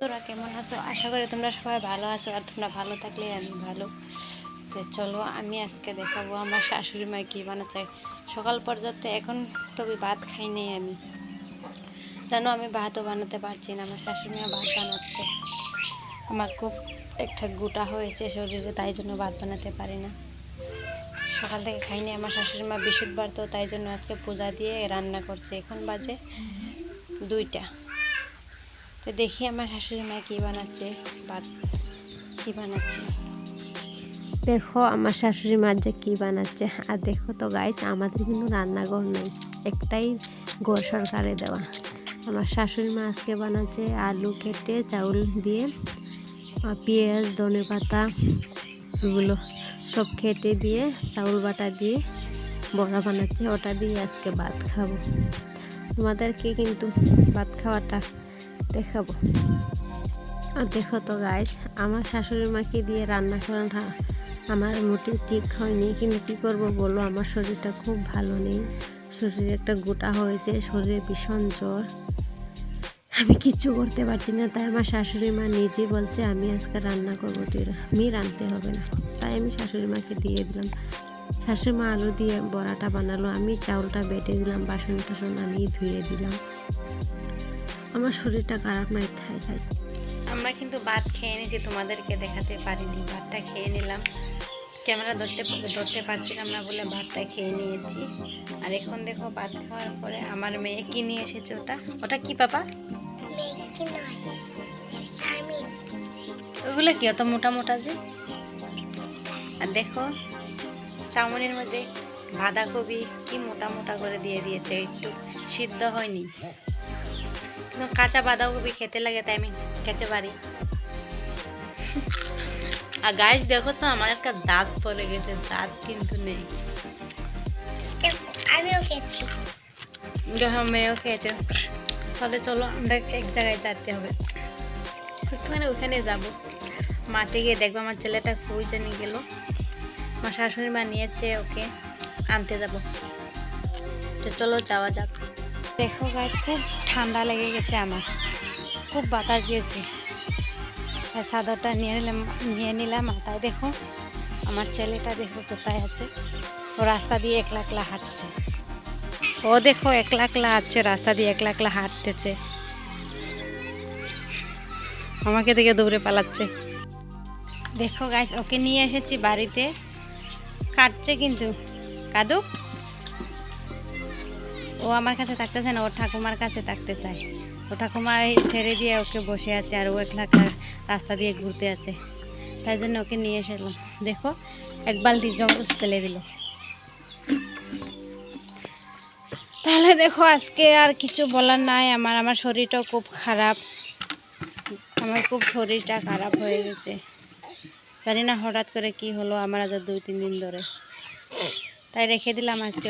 তোরা কেমন আছো? আশা করি তোমরা সবাই ভালো আছো আর তোমরা ভালো থাকলে আমি ভালো। তো চলো, আমি আজকে দেখাবো আমার শাশুড়ি মা কী বানাচ্ছে। সকাল পর্যন্ত এখন তবে ভাত খাই নেই আমি। জানো আমি ভাতও বানাতে পারছি না, আমার শাশুড়ি মা ভাত বানাচ্ছে। আমার খুব একটা গোটা হয়েছে শরীরে, তাই জন্য ভাত বানাতে পারি না। সকাল থেকে খাইনি আমার শাশুড়ি মা বৃহস্পতিবার তো, তাই জন্য আজকে পূজা দিয়ে রান্না করছে। এখন বাজে দুইটা। তো দেখি আমার শাশুড়ি মা কী বানাচ্ছে, বা কী বানাচ্ছে। দেখো, আমার শাশুড়ি মা যে কী বানাচ্ছে। আর দেখো তো গাইস আমাদের কিন্তু রান্নাঘর নেই। একটাই ঘর সরকারে দেওয়া। আমার শাশুড়ি মা আজকে বানাচ্ছে আলু কেটে চাউল দিয়ে পেঁয়াজ, ধনে পাতা, এগুলো সব খেটে দিয়ে, চাউল বাটা দিয়ে বড়া বানাচ্ছে। ওটা দিয়ে আজকে ভাত খাব। তোমাদেরকে কিন্তু ভাত খাওয়াটা দেখাবো। আর দেখো তো গাইস আমার শাশুড়ি মাকে দিয়ে রান্না করাটা আমার মোটে ঠিক হয়নি। কিন্তু কী করব বলো, আমার শরীরটা খুব ভালো নেই। শরীরে একটা গোটা হয়েছে, শরীরে ভীষণ জ্বর। আমি কিচ্ছু করতে পারছি না। তাই আমার শাশুড়ি মা নিজে বলছে, আমি আজকে রান্না করব, তুই আমি রাঁধতে হবে না। তাই আমি শাশুড়ি মাকে দিয়ে দিলাম। শাশুড়ি মা আলু দিয়ে বড়াটা বানালো। আমি চাউলটা বেটে দিলাম বাসন টাসন আমি ধুয়ে দিলাম। আমার শরীরটা খারাপ নাই খাই খাই আমরা কিন্তু ভাত খেয়ে নিয়েছি, তোমাদেরকে দেখাতে পারিনি। ভাতটা খেয়ে নিলাম। ক্যামেরা ধরতে ধরতে পারছিলাম না বলে ভাতটা খেয়ে নিয়েছি। আর এখন দেখো ভাত খাওয়ার পরে আমার মেয়ে কি নিয়ে এসেছে ওটা? ওটা কি পাপা ওগুলো কি, অত মোটা মোটা যে? আর দেখো, চাউমিনের মধ্যে বাঁধাকপি কি মোটা মোটা করে দিয়ে দিয়েছে, একটু সিদ্ধ হয়নি। কাঁচা বাঁধাকপি খেতে লাগে তাই আমি খেতে পারি আর গাছ দেখো তো আমার একটা দাঁত পড়ে গেছে দাঁত কিন্তু নেই আমিও খেয়েছি দেখো মেয়েও খেয়েছে তাহলে চলো আমরা এক জায়গায় যেতে হবে একটুখানি ওখানে যাব মাঠে গিয়ে দেখব আমার ছেলেটা কই জানি গেল আমার শাশুড়ি মা নিয়েছে ওকে আনতে যাব তো চলো যাওয়া যাক দেখো গাছ খুব ঠান্ডা লেগে গেছে আমার। খুব বাতাস দিয়েছে। চাদরটা নিয়ে নিলাম নিয়ে নিলাম মাথায় দেখো, আমার ছেলেটা দেখো কোথায় আছে। ও রাস্তা দিয়ে একলা একলা হাঁটছে। ও দেখো একলা একলা হাঁটছে, রাস্তা দিয়ে একলা একলা হাঁটতেছে। আমাকে দেখে দৌড়ে পালাচ্ছে। দেখো গাছ ওকে নিয়ে এসেছি বাড়িতে। কাটছে কিন্তু। কাদু? ও আমার কাছে থাকতে থাকতেছে না, ওর ঠাকুমার কাছে থাকতে চায় ও ঠাকুমা ছেড়ে দিয়ে ওকে বসে আছে আর ও একলা রাস্তা দিয়ে ঘুরতে আছে। তাই জন্য ওকে নিয়ে এসেলাম। দেখো, এক বালতি জল ফেলে দিল। তাহলে দেখো, আজকে আর কিছু বলার নাই। আমার আমার শরীরটাও খুব খারাপ। আমার খুব শরীরটা খারাপ হয়ে গেছে। জানি না হঠাৎ করে কি হলো, আমার আজ দুই, তিন দিন ধরে। তাই রেখে দিলাম আজকে